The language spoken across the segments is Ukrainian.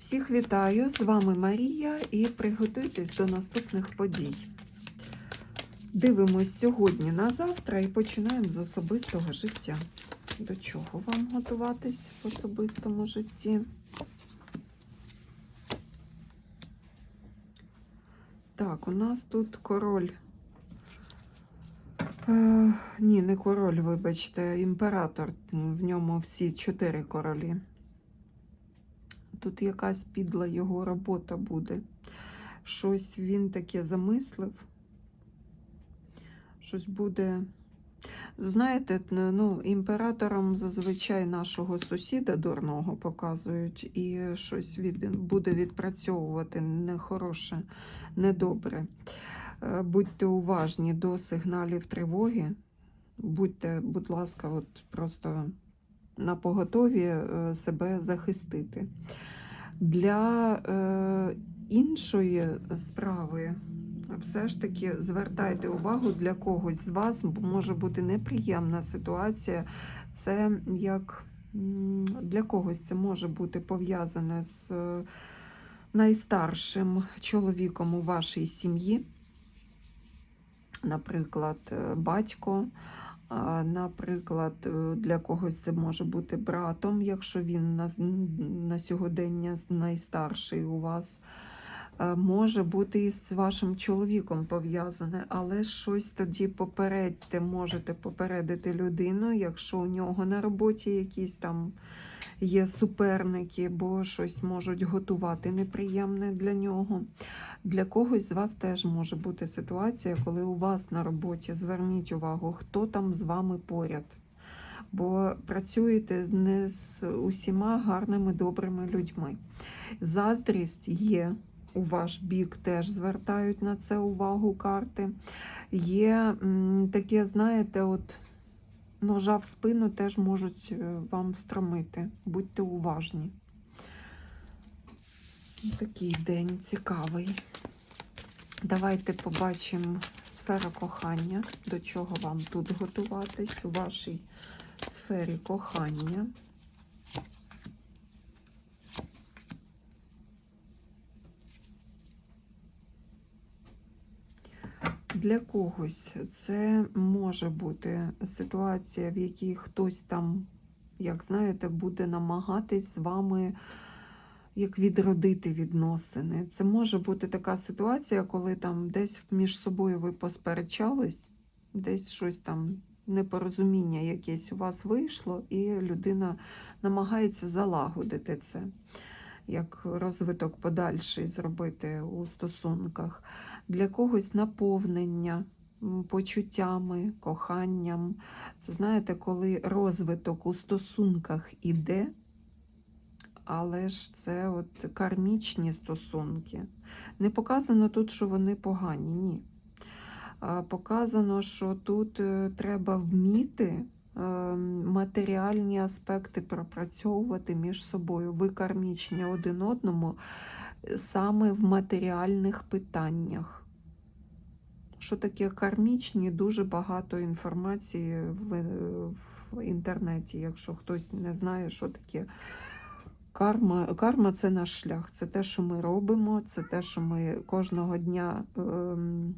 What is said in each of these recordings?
Всіх вітаю! З вами Марія і приготуйтесь до наступних подій. Дивимось сьогодні на завтра і починаємо з особистого життя. До чого вам готуватись в особистому житті? Так, у нас тут король. Е, ні, не король, вибачте, імператор. В ньому всі чотири королі. Тут якась підла його робота буде. Щось він таке замислив. Щось буде. Знаєте, ну, імператором зазвичай нашого сусіда дурного показують, і щось від, буде відпрацьовувати нехороше, недобре. Е, Будьте уважні до сигналів тривоги. Будьте, будь ласка, от просто на поготові е, себе захистити. Для е, іншої справи все ж таки звертайте увагу для когось з вас, може бути неприємна ситуація. Це як для когось це може бути пов'язане з е, найстаршим чоловіком у вашій сім'ї, наприклад, батько. Наприклад, е, для когось це може бути братом, якщо він на, на сьогодення найстарший у вас. Е, Може бути і з вашим чоловіком пов'язане, але щось тоді попередьте, можете попередити людину, якщо у нього на роботі якісь там є суперники, бо щось можуть готувати неприємне для нього. Для когось з вас теж може бути ситуація, коли у вас на роботі зверніть увагу, хто там з вами поряд. Бо працюєте не з усіма гарними, добрими людьми. Заздрість є у ваш бік, теж звертають на це увагу карти. Є таке, знаєте, от ножа в спину теж можуть е, вам встромити. Будьте уважні. Такий день цікавий. Давайте побачимо сфера кохання, до чого вам тут готуватись у вашій сфері кохання. Для когось це може бути ситуація, в якій хтось там, як знаєте, буде намагатись з вами як відродити відносини. Це може бути така ситуація, коли там десь між собою ви посперечались, десь щось там непорозуміння якесь у вас вийшло, і людина намагається залагодити це, як розвиток подальший зробити у стосунках. Для когось наповнення почуттями, коханням. Це знаєте, коли розвиток у стосунках іде, але ж це от кармічні стосунки. Не показано тут, що вони погані, ні. Показано, що тут е, треба вміти е, матеріальні аспекти пропрацьовувати між собою. Ви кармічні один одному саме в матеріальних питаннях. Що таке кармічні? Дуже багато інформації в, в інтернеті, якщо хтось не знає, що таке Карма, карма це наш шлях, це те, що ми робимо, це те, що ми кожного дня, ем,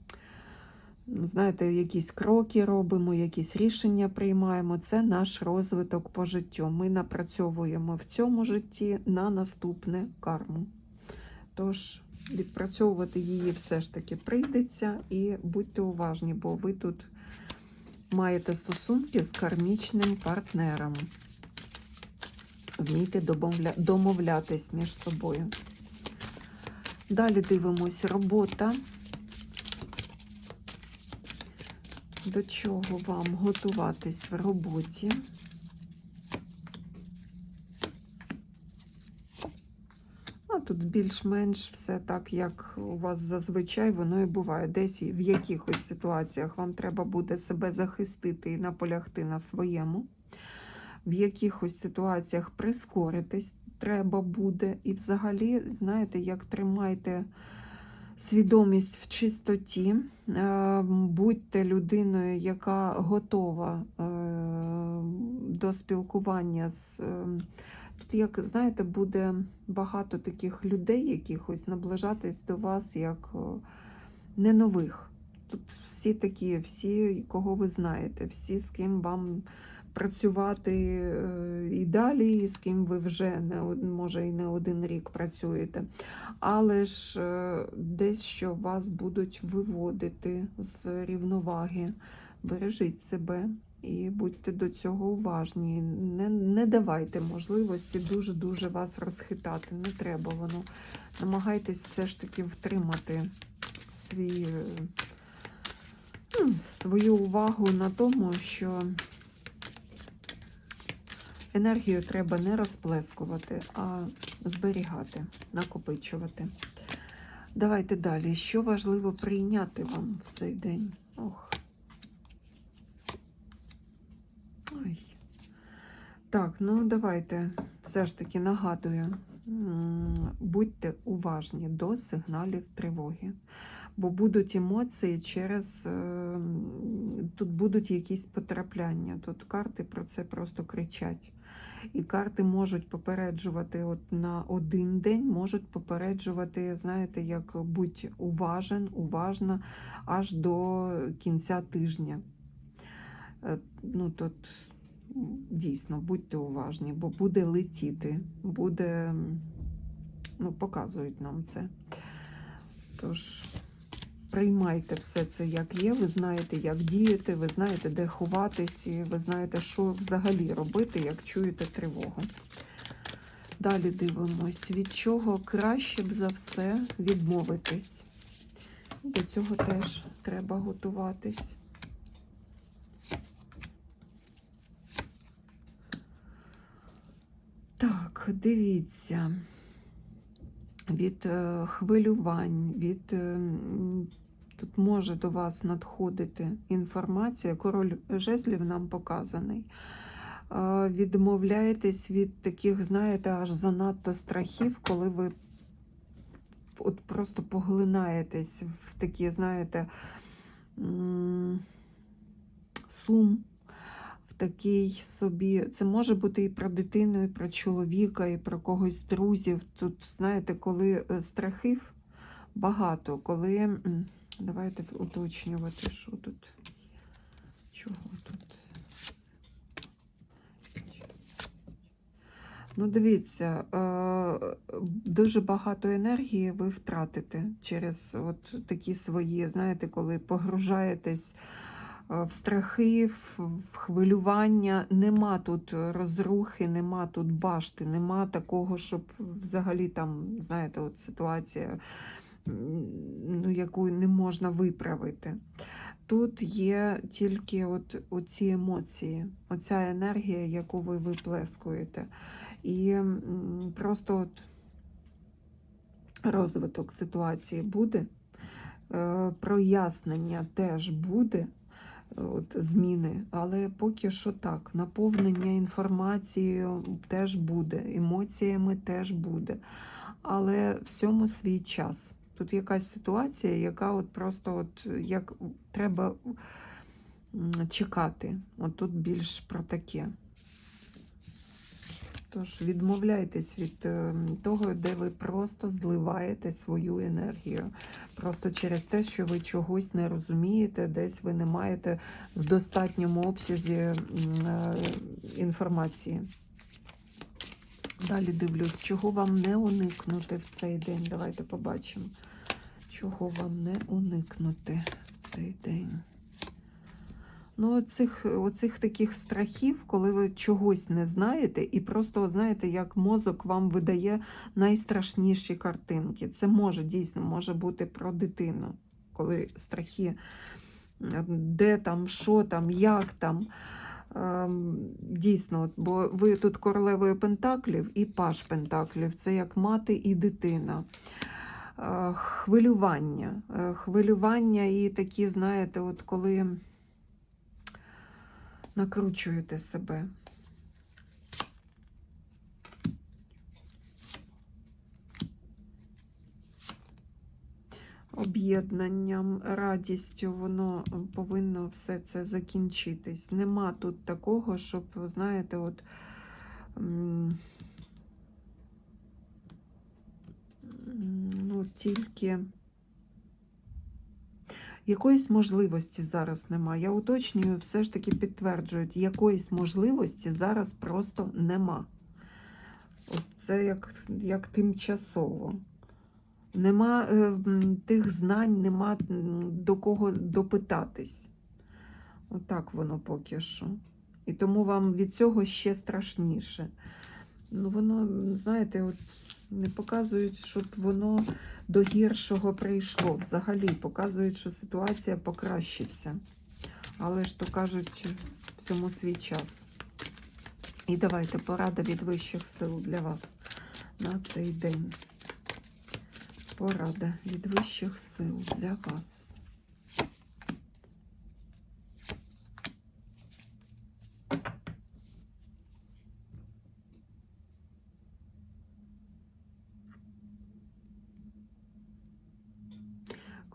ну, знаєте, якісь кроки робимо, якісь рішення приймаємо. Це наш розвиток по життю. Ми напрацьовуємо в цьому житті на наступне карму. Тож, відпрацьовувати її все ж таки прийдеться, і будьте уважні, бо ви тут маєте стосунки з кармічним партнером. Вмійте домовлятись між собою. Далі дивимось робота. До чого вам готуватись в роботі? Тут більш-менш все так, як у вас зазвичай воно і буває. Десь в якихось ситуаціях вам треба буде себе захистити і наполягти на своєму в якихось ситуаціях прискоритись треба буде. І взагалі, знаєте, як тримайте свідомість в чистоті, е, будьте людиною, яка готова е, до спілкування з е, Тут, як знаєте, буде багато таких людей, якихось наближатись до вас як не нових. Тут всі такі, всі, кого ви знаєте, всі, з ким вам працювати е, і далі, і з ким ви вже не може і не один рік працюєте. Але ж е, десь що вас будуть виводити з рівноваги. Бережіть себе і будьте до цього уважні. Не, не давайте можливості дуже-дуже вас розхитати. Не треба воно. Намагайтесь все ж таки втримати свій, е, ну, свою увагу на тому, що енергію треба не розплескувати, а зберігати, накопичувати. Давайте далі. Що важливо прийняти вам в цей день? Ох. Так, ну давайте все ж таки нагадую, будьте уважні до сигналів тривоги, бо будуть емоції через е, тут будуть якісь потрапляння. Тут карти про це просто кричать. І карти можуть попереджувати от на один день, можуть попереджувати, знаєте, як будь уважен, уважна аж до кінця тижня. Е, Ну, тут дійсно будьте уважні, бо буде летіти, буде, ну, показують нам це. Тож приймайте все це як є, ви знаєте, як діяти, ви знаєте, де ховатись, і ви знаєте, що взагалі робити, як чуєте тривогу. Далі дивимось, від чого краще б за все відмовитись. До цього теж треба готуватись. Дивіться. Від е, хвилювань, від е, тут може до вас надходити інформація. Король жезлів нам показаний. Е, Відмовляєтесь від таких, знаєте, аж занадто страхів, коли ви от просто поглинаєтесь в такі, знаєте, сум в собі. Це може бути і про дитину, і про чоловіка, і про когось з друзів. Тут, знаєте, коли е, страхів багато, коли. Давайте уточнювати, що тут. Чого тут? Ну, дивіться, е, дуже багато енергії ви втратите через от такі свої, знаєте, коли погружаєтесь в страхи, в в хвилювання. Нема тут розрухи, нема тут башти, нема такого, щоб взагалі там, знаєте, от ситуація, ну, яку не можна виправити. Тут є тільки от оці емоції, оця енергія, яку ви виплескуєте. І просто от розвиток ситуації буде, е, прояснення теж буде, от, зміни, але поки що так, наповнення інформацією теж буде, емоціями теж буде. Але всьому свій час. Тут якась ситуація, яка от просто от як треба чекати. От тут більш про таке. Тож відмовляйтесь від е, того, де ви просто зливаєте свою енергію. Просто через те, що ви чогось не розумієте, десь ви не маєте в достатньому обсязі е, інформації. Далі дивлюсь, чого вам не уникнути в цей день. Давайте побачимо, чого вам не уникнути в цей день. Ну, оцих, оцих таких страхів, коли ви чогось не знаєте, і просто, знаєте, як мозок вам видає найстрашніші картинки. Це може дійсно може бути про дитину, коли страхи, де там, що там, як там. Ем, Дійсно, бо ви тут королевою пентаклів і паш пентаклів. Це як мати і дитина. Е, Хвилювання. Е, Хвилювання і такі, знаєте, от коли накручуєте себе. Об'єднанням, радістю, воно повинно все це закінчитись. Нема тут такого, щоб, знаєте, от ну, тільки якоїсь можливості зараз немає. Я уточнюю, все ж таки підтверджують, якоїсь можливості зараз просто нема. Це як, як тимчасово. Нема е, тих знань, нема до кого допитатись. Отак воно поки що. І тому вам від цього ще страшніше. Ну, воно, знаєте, от не показують, щоб воно до гіршого прийшло. Взагалі показують, що ситуація покращиться. Але ж то кажуть, всьому свій час. І давайте порада від вищих сил для вас на цей день. Порада від вищих сил для вас.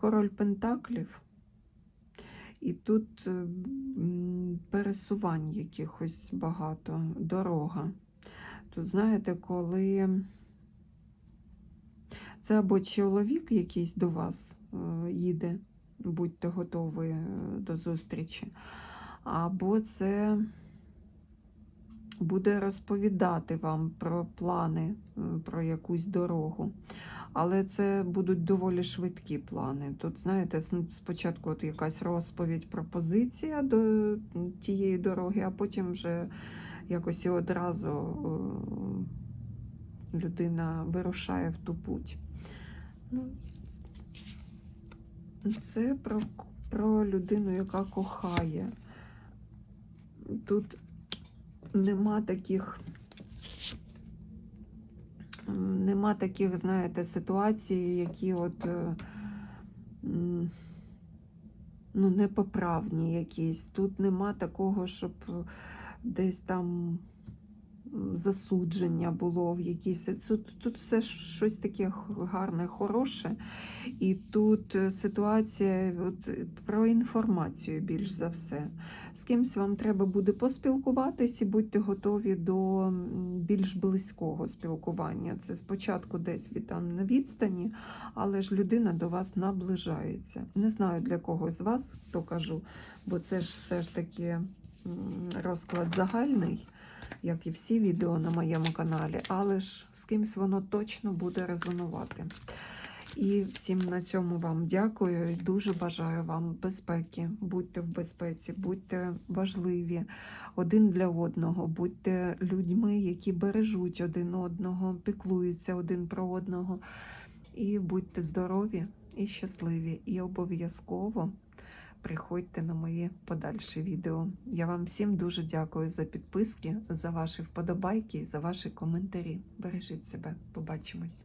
Король Пентаклів. І тут е, пересувань якихось багато, дорога. Тут, знаєте, коли це або чоловік якийсь до вас е, їде, будьте готові е, до зустрічі, або це буде розповідати вам про плани, про якусь дорогу. Але це будуть доволі швидкі плани. Тут, знаєте, спочатку от якась розповідь, пропозиція до тієї дороги, а потім вже якось і одразу людина вирушає в ту путь. Ну, це про, про людину, яка кохає. Тут нема таких. Нема таких, знаєте, ситуацій, які от е, ну, непоправні якісь. Тут нема такого, щоб десь там засудження було в якійсь. Тут, тут все щось таке гарне, хороше. І тут е, ситуація от, про інформацію більш за все. З кимсь вам треба буде поспілкуватись і будьте готові до більш близького спілкування. Це спочатку десь від там на відстані, але ж людина до вас наближається. Не знаю для кого з вас, то кажу, бо це ж все ж таки розклад загальний, як і всі відео на моєму каналі, але ж з кимсь воно точно буде резонувати. І всім на цьому вам дякую і дуже бажаю вам безпеки. Будьте в безпеці, будьте важливі один для одного, будьте людьми, які бережуть один одного, піклуються один про одного. І будьте здорові і щасливі. І обов'язково приходьте на мої подальші відео. Я вам всім дуже дякую за підписки, за ваші вподобайки за ваші коментарі. Бережіть себе. Побачимось.